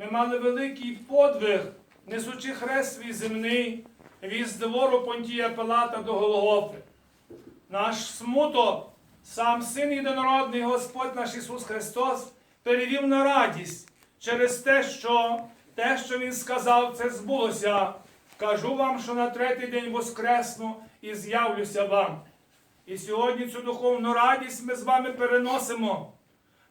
Ми мали великий подвиг, несучи хрест свій земний, від двору Понтія Пилата до Голгофи. Наш смуток, сам Син Єдинородний Господь наш Ісус Христос, перевів на радість через те, що те, що Він сказав, це збулося. Кажу вам, що на третій день воскресну і з'явлюся вам. І сьогодні цю духовну радість ми з вами переносимо.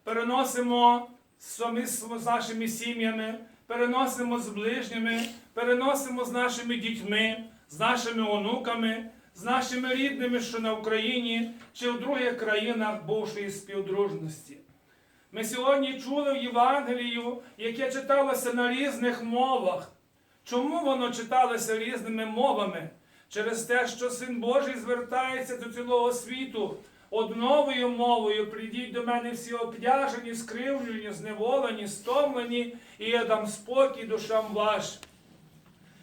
Переносимо з нашими сім'ями, переносимо з ближніми, переносимо з нашими дітьми, з нашими онуками, з нашими рідними, що на Україні чи в других країнах бувшої співдружності. Ми сьогодні чули в Євангелію, яке читалося на різних мовах. Чому воно читалося різними мовами? Через те, що Син Божий звертається до цілого світу одновою мовою. Прийдіть до мене всі обтяжені, скривлені, зневолені, стомлені, і я дам спокій душам вашим.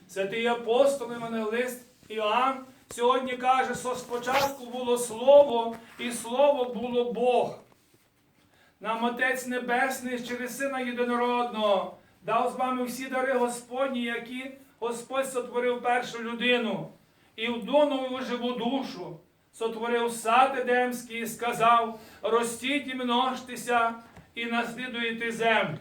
Святий апостол Евангелист Іоанн сьогодні каже, що спочатку було Слово, і Слово було Бог. Нам Отець Небесний через Сина Єдинородного дав з вами всі дари Господні, які Господь сотворив першу людину, і в донову живу душу сотворив сад Едемський і сказав: ростіть і множтеся, і наслідуєте землю.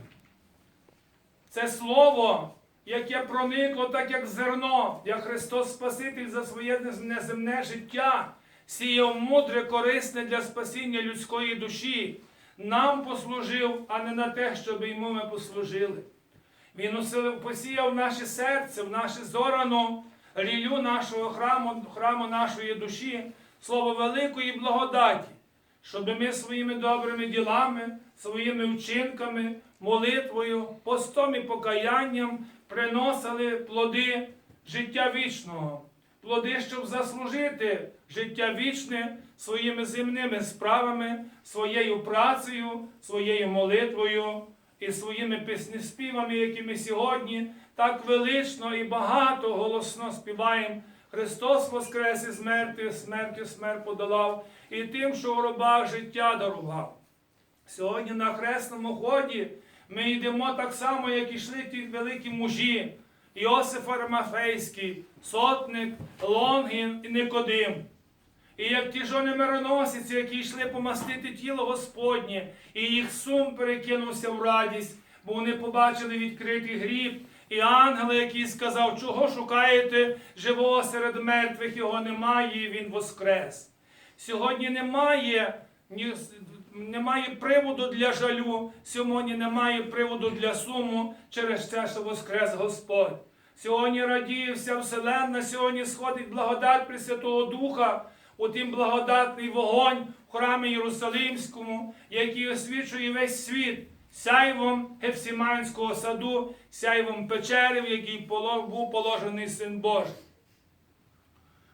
Це слово, яке проникло так, як зерно, як Христос Спаситель за своє неземне життя, сіяв мудре, корисне для спасіння людської душі, нам послужив, а не на те, щоб йому ми послужили. Він посіяв наше серце, в наше зорано, рілю нашого храму, храму нашої душі, слово великої благодаті, щоб ми своїми добрими ділами, своїми вчинками, молитвою, постом і покаянням приносили плоди життя вічного, плоди, щоб заслужити життя вічне своїми земними справами, своєю працею, своєю молитвою і своїми піснеспівами, які ми сьогодні так велично і багато голосно співаємо. Христос воскрес із мертвих, смертю смерть подолав, і тим, що в робах життя дарував. Сьогодні на хресному ході ми йдемо так само, як ішли ті великі мужі, Іосиф Арамафейський, Сотник, Лонгін і Никодим. І як ті жони мироносиці, які йшли помастити тіло Господнє, і їх сум перекинувся в радість, бо вони побачили відкритий гріб, і ангел, який сказав, чого шукаєте живого серед мертвих, його немає, він воскрес. Сьогодні немає, немає приводу для жалю, сьогодні немає приводу для суму через те, що воскрес Господь. Сьогодні радіє вся вселенна, сьогодні сходить благодать Пресвятого Духа, у тим благодатний вогонь в храмі Єрусалимському, який освічує весь світ, сяйвом Гефсіманського саду, сяйвом печери, в якій був положений Син Божий.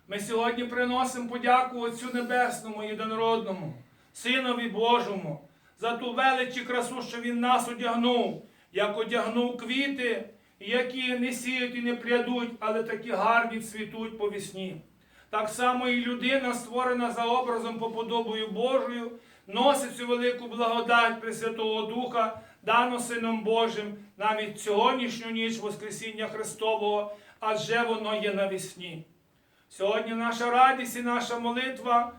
Ми сьогодні приносимо подяку Отцю Небесному, Єдинородному, Синові Божому, за ту велич і красу, що Він нас одягнув, як одягнув квіти, які не сіють і не прядуть, але такі гарні цвітуть по весні. Так само і людина, створена за образом поподобою Божою, носить цю велику благодать Пресвятого Духа, дану Сином Божим, навіть сьогоднішню ніч Воскресіння Христового, адже воно є навесні. Сьогодні наша радість і наша молитва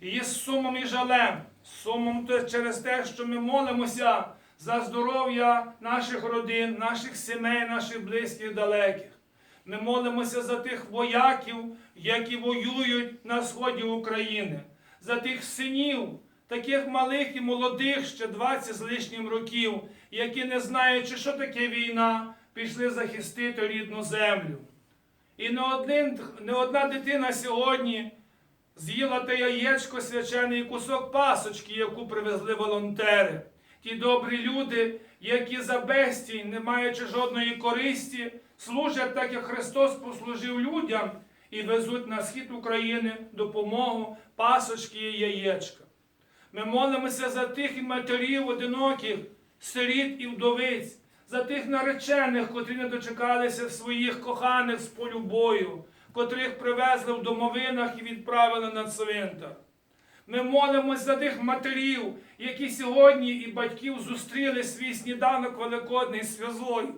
є сумом і жалем, сумом через те, що ми молимося за здоров'я наших родин, наших сімей, наших близьких, далеких. Ми молимося за тих вояків, які воюють на сході України, за тих синів, таких малих і молодих, ще 20 з лишнім років, які, не знаючи, що таке війна, пішли захистити рідну землю. І не, один, не одна дитина сьогодні з'їла те яєчко свячене і кусок пасочки, яку привезли волонтери. Ті добрі люди, які за безцінь, не маючи жодної користі, служать так, як Христос послужив людям і везуть на схід України допомогу, пасочки і яєчка. Ми молимося за тих матерів одиноких, сиріт і вдовиць, за тих наречених, котрі не дочекалися своїх коханих з полю бою, котрих привезли в домовинах і відправили на цвинтар. Ми молимось за тих матерів, які сьогодні і батьків зустріли свій сніданок великодний з сльозою,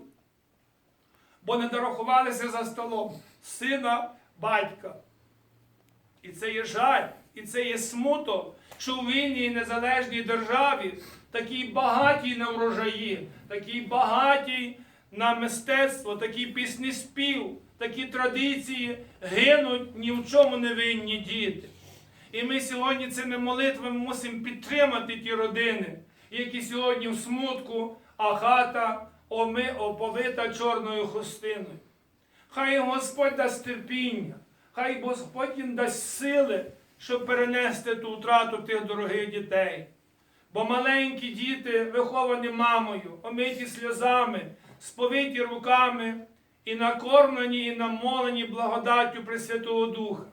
бо не дорахувалися за столом сина батька. І це є жаль, і це є смуток, що в вільній незалежній державі такій багатій на врожаї, такій багатій на мистецтво, такий пісні спів, такі традиції гинуть ні в чому не винні діти. І ми сьогодні цими молитвами мусимо підтримати ті родини, які сьогодні в смутку, а хата оми оповита чорною хустиною. Хай Господь дасть терпіння, хай Господь їм дасть сили, щоб перенести ту втрату тих дорогих дітей. Бо маленькі діти, виховані мамою, омиті сльозами, сповиті руками і накормлені, і намолені благодаттю Пресвятого Духа.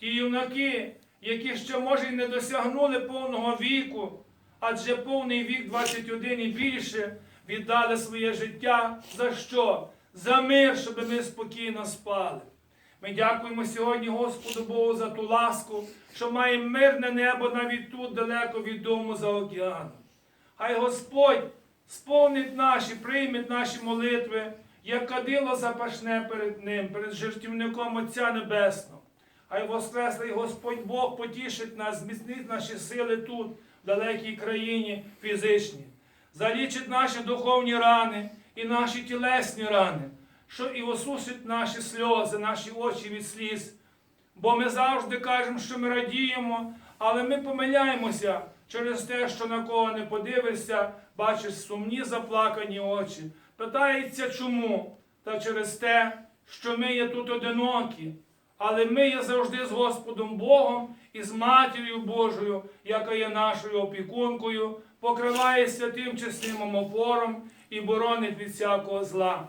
Ті юнаки, які ще, може, й не досягнули повного віку, адже повний вік 21 і більше, віддали своє життя за що? За мир, щоб ми спокійно спали. Ми дякуємо сьогодні Господу Богу за ту ласку, що маємо мирне небо навіть тут, далеко від дому за океаном. Хай Господь сповнить наші, прийме наші молитви, як кадило запашне перед Ним, перед жертівником Отця Небесного. Хай Воскреслий Господь Бог потішить нас, зміцнить наші сили тут, в далекій країні фізичні, залічить наші духовні рани і наші тілесні рани, що і осусить наші сльози, наші очі від сліз. Бо ми завжди кажемо, що ми радіємо, але ми помиляємося через те, що на кого не подивишся, бачиш сумні заплакані очі. Питається чому? Та через те, що ми є тут одинокі, але ми є завжди з Господом Богом і з Матір'ю Божою, яка є нашою опікункою, покриває святим чесним опором і боронить від всякого зла.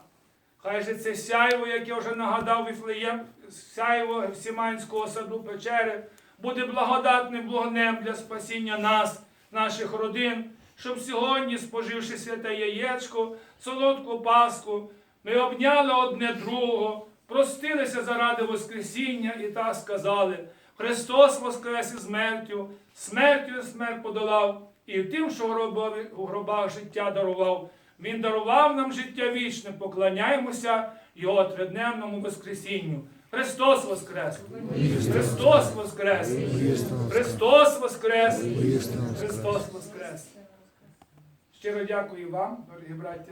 Хай же це сяйво, як я вже нагадав Віфлеєм, сяйво Сіманського саду печери, буде благодатним вогнем для спасіння нас, наших родин, щоб сьогодні, споживши святе яєчко, солодку паску, ми обняли одне другого, простилися заради Воскресіння і так сказали: Христос воскрес із смертю, смертю смерть подолав, і тим, що в гробах життя дарував. Він дарував нам життя вічне, поклоняємося Його тридневному Воскресінню. Христос Воскрес! Христос Воскрес! Христос Воскрес! Христос Воскрес! Щиро дякую вам, дорогі браття.